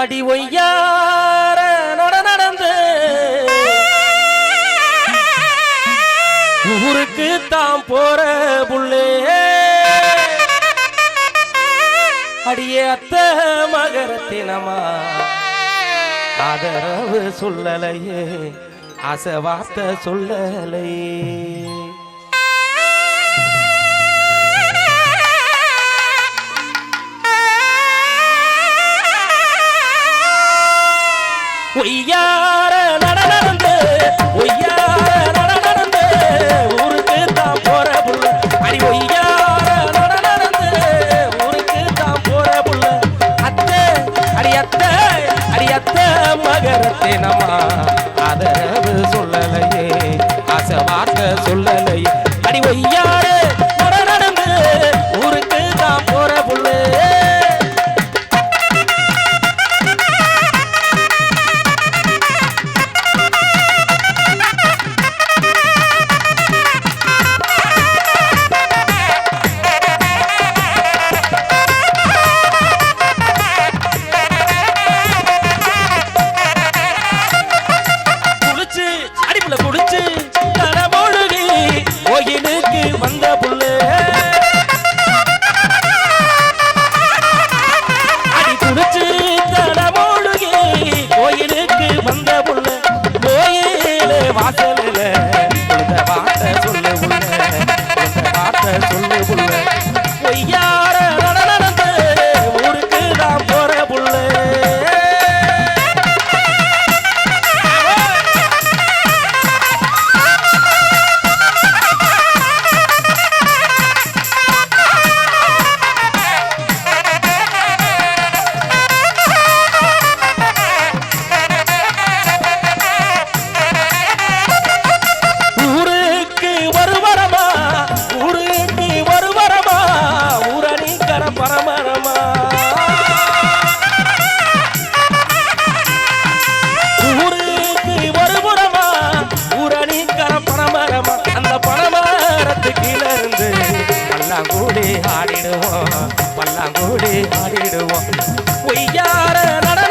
அடி ஒய்யார நட நடந்து. ஊருக்கு தாம் போற புள்ளே. அடியே அத்த மகரத்தினமா ஆதரவு சொல்லலையே ஆசை சொல்லலையே. ஒய்யார நடந்து ஒய்யார நடந்து ஊருக்கு தான் போற புள்ள. அடி ஒய்யார நடந்து ஊருக்கு தான் போற புள்ள. அத்தை அடி அத்தை அடி அத்தை மகரத்தே ஆதரவு சொல்லலையே ஆசை சொல்ல கோயில ஆடிடுவோம். பல்லாங்குடி ஆடிடுவோம். பொய்யார நட